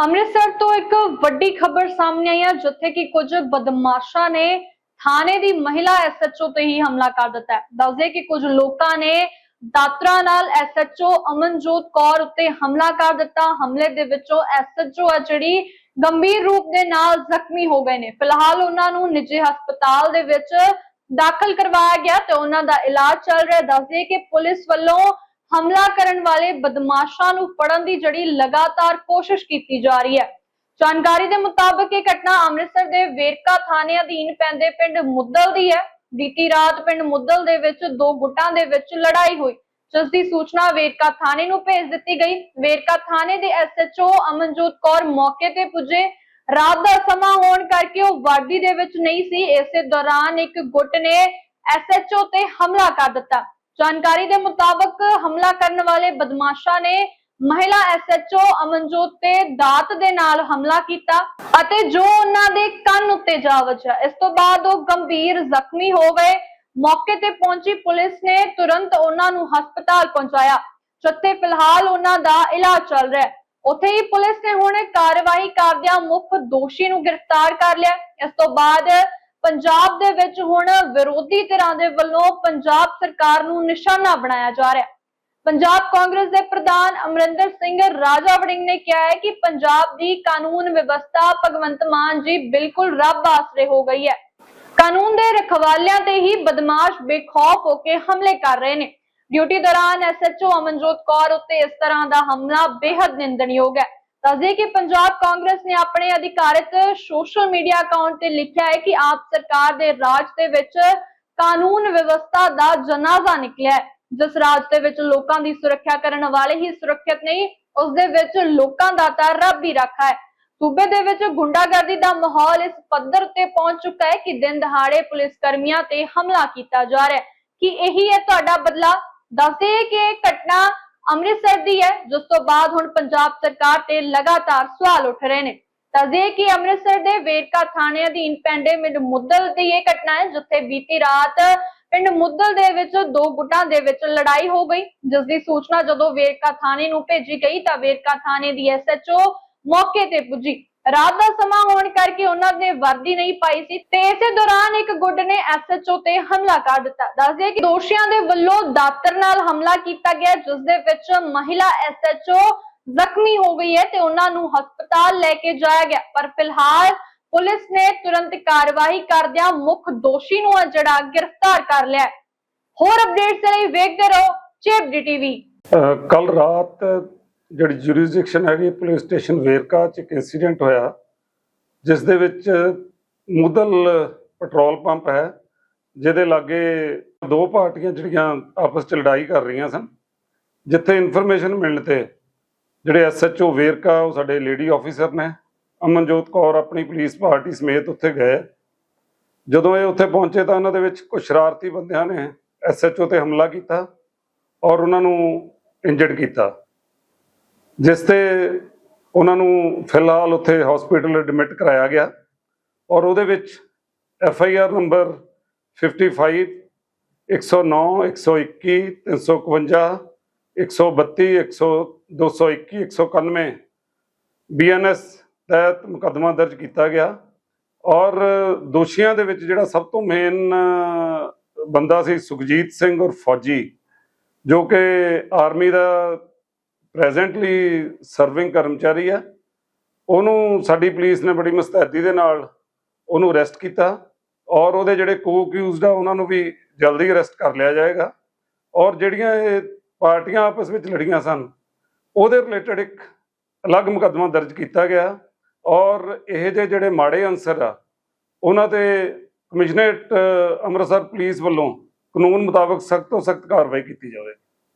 ਅੰਮ੍ਰਿਤਸਰ ਤੋਂ ਇੱਕ ਵੱਡੀ ਖਬਰ ਸਾਹਮਣੇ ਆਈ ਹੈ, ਜਿੱਥੇ ਕਿ ਕੁਝ ਬਦਮਾਸ਼ਾਂ ਨੇ ਥਾਣੇ ਦੀ ਮਹਿਲਾ ਐਸਐਚਓ ਤੇ ਹੀ ਹਮਲਾ ਕਰ ਦਿੱਤਾ ਹੈ। ਦੱਸਦੇ ਕਿ ਕੁਝ ਲੋਕਾਂ ਨੇ ਦਾਤਰਾ ਨਾਲ ਐਸਐਚਓ ਅਮਨਜੋਤ ਕੌਰ ਉੱਤੇ ਹਮਲਾ ਕਰ ਦਿੱਤਾ। ਹਮਲੇ ਦੇ ਵਿੱਚੋਂ ਐਸਐਚਓ ਹੈ ਜਿਹੜੀ ਗੰਭੀਰ ਰੂਪ ਦੇ ਨਾਲ ਜ਼ਖਮੀ ਹੋ ਗਏ ਨੇ। ਫਿਲਹਾਲ ਉਹਨਾਂ ਨੂੰ ਨਿੱਜੀ ਹਸਪਤਾਲ ਦੇ ਵਿੱਚ ਦਾਖਲ ਕਰਵਾਇਆ ਗਿਆ ਤੇ ਉਹਨਾਂ ਦਾ ਇਲਾਜ ਚੱਲ ਰਿਹਾ ਹੈ। ਦੱਸਦੇ ਕਿ ਪੁਲਿਸ ਵੱਲੋਂ ਹਮਲਾ ਕਰਨ ਵਾਲੇ ਬਦਮਾਸ਼ਾਂ ਨੂੰ ਫੜਨ ਦੀ ਜਿਹੜੀ ਲਗਾਤਾਰ ਕੋਸ਼ਿਸ਼ ਕੀਤੀ ਜਾ ਰਹੀ ਹੈ। ਜਾਣਕਾਰੀ ਦੇ ਮੁਤਾਬਕ ਇਹ ਘਟਨਾ ਅੰਮ੍ਰਿਤਸਰ ਦੇ ਵੇਰਕਾ ਥਾਣੇ ਅਧੀਨ ਪੈਂਦੇ ਪਿੰਡ ਮੁੱਦਲ ਦੀ ਹੈ। ਬੀਤੀ ਰਾਤ ਪਿੰਡ ਮੁੱਦਲ ਦੇ ਵਿੱਚ ਦੋ ਗੁੱਟਾਂ ਦੇ ਵਿੱਚ ਲੜਾਈ ਹੋਈ। ਜਿਸ ਦੀ ਸੂਚਨਾ ਵੇਰਕਾ ਥਾਣੇ ਨੂੰ ਭੇਜ ਦਿੱਤੀ ਗਈ। ਵੇਰਕਾ ਥਾਣੇ ਦੇ ਐਸਐਚਓ ਅਮਨਜੋਤ ਕੌਰ ਮੌਕੇ ਤੇ ਪੁੱਜੇ। ਰਾਤ ਦਾ ਸਮਾਂ ਹੋਣ ਕਰਕੇ ਉਹ ਵਰਦੀ ਦੇ ਵਿੱਚ ਨਹੀਂ ਸੀ। ਇਸੇ ਦੌਰਾਨ ਇੱਕ ਗੁੱਟ ਨੇ ਐਸਐਚਓ ਤੇ ਹਮਲਾ ਕਰ ਦਿੱਤਾ। ਜਾਣਕਾਰੀ ਦੇ ਮੁਤਾਬਕ ਹਮਲਾ ਕਰਨ ਵਾਲੇ ਬਦਮਾਸ਼ਾਂ ਨੇ ਮਹਿਲਾ ਐਸਐਚਓ ਅਮਨਜੋਤ ਤੇ ਦਾਤ ਦੇ ਨਾਲ ਹਮਲਾ ਕੀਤਾ ਅਤੇ ਜੋ ਉਹਨਾਂ ਦੇ ਕੰਨ ਉੱਤੇ ਜਾ ਵੱਜਾ ਇਸ ਤੋਂ ਬਾਅਦ ਉਹ ਗੰਭੀਰ ਜ਼ਖਮੀ ਹੋ ਗਏ। ਮੌਕੇ ਤੇ ਪਹੁੰਚੀ ਪੁਲਿਸ ਨੇ ਤੁਰੰਤ ਉਹਨਾਂ ਨੂੰ ਹਸਪਤਾਲ ਪਹੁੰਚਾਇਆ, ਜਿੱਥੇ ਫਿਲਹਾਲ ਉਹਨਾਂ ਦਾ ਇਲਾਜ ਚੱਲ ਰਿਹਾ ਹੈ। ਉੱਥੇ ਹੀ ਪੁਲਿਸ ਨੇ ਹੁਣ ਕਾਰਵਾਈ ਕਰਦਿਆਂ ਮੁੱਖ ਦੋਸ਼ੀ ਨੂੰ ਗ੍ਰਿਫਤਾਰ ਕਰ ਲਿਆ। ਇਸ ਤੋਂ ਬਾਅਦ ਪੰਜਾਬ ਦੇ ਵਿੱਚ ਹੁਣ ਵਿਰੋਧੀ ਧਿਰਾਂ ਦੇ ਵੱਲੋਂ ਪੰਜਾਬ ਸਰਕਾਰ ਨੂੰ ਨਿਸ਼ਾਨਾ ਬਣਾਇਆ ਜਾ ਰਿਹਾ। ਹੈ ਪੰਜਾਬ ਕਾਂਗਰਸ ਦੇ ਪ੍ਰਧਾਨ ਅਮਰਿੰਦਰ ਸਿੰਘ ਰਾਜਾ ਵੜਿੰਗ ਨੇ ਕਿਹਾ ਹੈ ਕਿ ਪੰਜਾਬ ਦੀ ਕਾਨੂੰਨ ਵਿਵਸਥਾ ਭਗਵੰਤ ਮਾਨ ਜੀ ਬਿਲਕੁਲ ਰੱਬ ਆਸਰੇ ਹੋ ਗਈ ਹੈ। ਕਾਨੂੰਨ ਦੇ ਰਖਵਾਲਿਆਂ ਤੇ ਹੀ ਬਦਮਾਸ਼ ਬੇਖੌਫ ਹੋ ਕੇ ਹਮਲੇ ਕਰ ਰਹੇ ਨੇ। ਡਿਊਟੀ ਦੌਰਾਨ ਐਸਐਚਓ ਅਮਨਜੋਤ ਕੌਰ ਉੱਤੇ ਇਸ ਤਰ੍ਹਾਂ ਦਾ ਹਮਲਾ ਬੇहद ਨਿੰਦਣਯੋਗ ਹੈ। ਦੱਸਦੇ ਕਿ ਪੰਜਾਬ ਕਾਂਗਰਸ ਨੇ ਆਪਣੇ ਅਧਿਕਾਰਿਤ ਸੋਸ਼ਲ ਮੀਡੀਆ ਅਕਾਊਂਟ ਤੇ ਲਿਖਿਆ ਹੈ ਕਿ ਆਪ ਸਰਕਾਰ ਦੇ ਰਾਜ ਦੇ ਵਿੱਚ ਕਾਨੂੰਨ ਵਿਵਸਥਾ ਦਾ ਜਨਾਜ਼ਾ ਨਿਕਲਿਆ ਹੈ। ਜਿਸ ਰਾਜ ਦੇ ਵਿੱਚ ਲੋਕਾਂ ਦੀ ਸੁਰੱਖਿਆ ਕਰਨ ਵਾਲੇ ਹੀ ਸੁਰੱਖਿਅਤ ਨਹੀਂ, ਉਸ ਦੇ ਵਿੱਚ ਲੋਕਾਂ ਦਾ ਤਾਂ ਰੱਬ ਹੀ ਰੱਖਾ ਹੈ। ਸੂਬੇ ਦੇ ਵਿੱਚ ਗੁੰਡਾਗਰਦੀ ਦਾ ਮਾਹੌਲ ਇਸ ਪੱਧਰ ਤੇ ਪਹੁੰਚ ਚੁੱਕਾ ਹੈ ਕਿ ਦਿਨ ਦਹਾੜੇ ਪੁਲਿਸ ਕਰਮੀਆਂ ਤੇ ਹਮਲਾ ਕੀਤਾ ਜਾ ਰਿਹਾ ਹੈ। ਕਿ ਇਹੀ ਹੈ ਤੁਹਾਡਾ ਬਦਲਾ ਦੱਸਦੇ ਕਿ ਘਟਨਾ ਅੰਮ੍ਰਿਤਸਰ ਦੀ ਹੈ, ਜਿਸ ਤੋਂ ਬਾਅਦ ਹੁਣ ਪੰਜਾਬ ਸਰਕਾਰ ਤੇ ਲਗਾਤਾਰ ਸਵਾਲ ਉੱਠ ਰਹੇ ਨੇ। ਦੱਸਦੇ ਕਿ ਅੰਮ੍ਰਿਤਸਰ ਦੇ ਵੇਰਕਾ ਥਾਣੇ ਅਧੀਨ ਪੈਂਦੇ ਪਿੰਡ ਮੁੱਦਲ ਦੀ ਇਹ ਘਟਨਾ ਹੈ, ਜਿੱਥੇ ਬੀਤੀ ਰਾਤ ਪਿੰਡ ਮੁੱਦਲ ਦੇ ਵਿੱਚ ਦੋ ਗੁੱਟਾਂ ਦੇ ਵਿੱਚ ਲੜਾਈ ਹੋ ਗਈ। ਜਿਸ ਦੀ ਸੂਚਨਾ ਜਦੋਂ ਵੇਰਕਾ ਥਾਣੇ ਨੂੰ ਭੇਜੀ ਗਈ, ਤਾਂ ਵੇਰਕਾ ਥਾਣੇ ਦੀ ਐਸਐਚਓ ਮੌਕੇ ਤੇ ਪੁੱਜੀ। ਰਾਤ ਦਾ ਸਮਾਂ ਹੋਣ ਕਰਕੇ ਉਹਨਾਂ ਨੇ ਵਰਦੀ ਨਹੀਂ ਪਾਈ ਸੀ ਤੇ ਇਸੇ ਦੌਰਾਨ ਇੱਕ ਗੁੱਟ ਨੇ ਐਸਐਚਓ ਤੇ ਹਮਲਾ ਕਰ ਦਿੱਤਾ। ਦੱਸਦੇ ਕਿ ਦੋਸ਼ੀਆਂ ਦੇ ਵੱਲੋਂ ਦਾਤਰ ਨਾਲ ਹਮਲਾ ਕੀਤਾ ਗਿਆ, ਜਿਸ ਦੇ ਵਿੱਚ ਮਹਿਲਾ ਐਸਐਚਓ ਜ਼ਖਮੀ ਹੋ ਗਈ ਹੈ ਤੇ ਉਹਨਾਂ ਨੂੰ ਹਸਪਤਾਲ ਲੈ ਕੇ ਜਾਇਆ ਗਿਆ। ਪਰ ਫਿਲਹਾਲ ਪੁਲਿਸ ਨੇ ਤੁਰੰਤ ਕਾਰਵਾਈ ਕਰਦਿਆਂ ਮੁੱਖ ਦੋਸ਼ੀ ਨੂੰ ਜਿਹੜਾ ਗ੍ਰਿਫਤਾਰ ਕਰ ਲਿਆ ਹੋਰ ਅਪਡੇਟਸ ਲਈ ਵੇਖਦੇ ਰਹੋ ਚੇਪ ਟੀਵੀ। ਕੱਲ ਰਾਤ ਜਿਹੜੀ ਜੁਰਿਸਡਿਕਸ਼ਨ ਹੈਗੀ ਪੁਲਿਸ ਸਟੇਸ਼ਨ ਵੇਰਕਾ ਚ ਇੱਕ ਇਨਸੀਡੈਂਟ ਹੋਇਆ ਜਿਸ ਦੇ ਵਿੱਚ ਮੁਦਲ ਪੈਟਰੋਲ ਪੰਪ ਹੈ, ਜਿਹਦੇ ਲਾਗੇ ਦੋ ਪਾਰਟੀਆਂ ਜਿਹੜੀਆਂ ਆਪਸ ਚ ਲੜਾਈ ਕਰ ਰਹੀਆਂ ਸਨ, ਜਿੱਥੇ ਇਨਫੋਰਮੇਸ਼ਨ ਮਿਲਣ ਤੇ ਜਿਹੜੇ ਐਸਐਚਓ ਵੇਰਕਾ, ਉਹ ਸਾਡੇ ਲੇਡੀ ਆਫੀਸਰ ਨੇ, ਅਮਨਜੋਤ ਕੌਰ ਆਪਣੀ ਪੁਲਿਸ ਪਾਰਟੀ ਸਮੇਤ ਉੱਥੇ ਗਏ। ਜਦੋਂ ਇਹ ਉੱਥੇ ਪਹੁੰਚੇ ਤਾਂ ਉਹਨਾਂ ਦੇ ਵਿੱਚ ਕੁਝ ਸ਼ਰਾਰਤੀ ਬੰਦਿਆਂ ਨੇ ਐਸਐਚਓ ਤੇ ਹਮਲਾ ਕੀਤਾ ਔਰ ਉਹਨਾਂ ਨੂੰ ਇੰਜਰਡ ਕੀਤਾ। ਜਿਸ ਤੇ ਉਹਨਾਂ ਨੂੰ ਫਿਲਹਾਲ ਉੱਥੇ ਹਸਪੀਟਲ ਐਡਮਿਟ ਕਰਾਇਆ ਗਿਆ ਔਰ ਉਹਦੇ ਵਿੱਚ F I R number 55 109 121 351 132 100 221 191 BNS ਤਹਿਤ ਮੁਕੱਦਮਾ ਦਰਜ ਕੀਤਾ ਗਿਆ ਔਰ ਦੋਸ਼ੀਆਂ ਦੇ ਵਿੱਚ ਜਿਹੜਾ ਸਭ ਤੋਂ ਮੇਨ ਬੰਦਾ ਸੀ ਸੁਖਜੀਤ ਸਿੰਘ ਔਰ ਫੌਜੀ ਜੋ ਕਿ ਆਰਮੀ ਦਾ ਪ੍ਰੈਜ਼ੈਂਟਲੀ ਸਰਵਿੰਗ ਕਰਮਚਾਰੀ ਆ। ਉਹਨੂੰ ਸਾਡੀ ਪੁਲਿਸ ਨੇ ਬੜੀ ਮੁਸਤੈਦੀ ਦੇ ਨਾਲ ਉਹਨੂੰ ਅਰੈਸਟ ਕੀਤਾ ਔਰ ਉਹਦੇ ਜਿਹੜੇ ਕੋ-ਅਕਿਊਜ਼ਡ ਆ, ਉਹਨਾਂ ਨੂੰ ਵੀ ਜਲਦੀ ਅਰੈਸਟ ਕਰ ਲਿਆ ਜਾਏਗਾ। ਔਰ ਜਿਹੜੀਆਂ ਇਹ ਪਾਰਟੀਆਂ ਆਪਸ ਵਿੱਚ ਲੜੀਆਂ ਸਨ, ਉਹਦੇ ਰਿਲੇਟਡ ਇੱਕ ਅਲੱਗ ਮੁਕੱਦਮਾ ਦਰਜ ਕੀਤਾ ਗਿਆ ਔਰ ਇਹ ਜਿਹੇ ਜਿਹੜੇ ਮਾੜੇ ਅਨਸਰ ਆ, ਉਹਨਾਂ ਤੇ ਕਮਿਸ਼ਨਰੇਟ ਅੰਮ੍ਰਿਤਸਰ ਪੁਲਿਸ ਵੱਲੋਂ ਕਾਨੂੰਨ ਮੁਤਾਬਕ ਸਖਤ ਤੋਂ ਸਖਤ ਕਾਰਵਾਈ ਕੀਤੀ ਜਾਵੇ।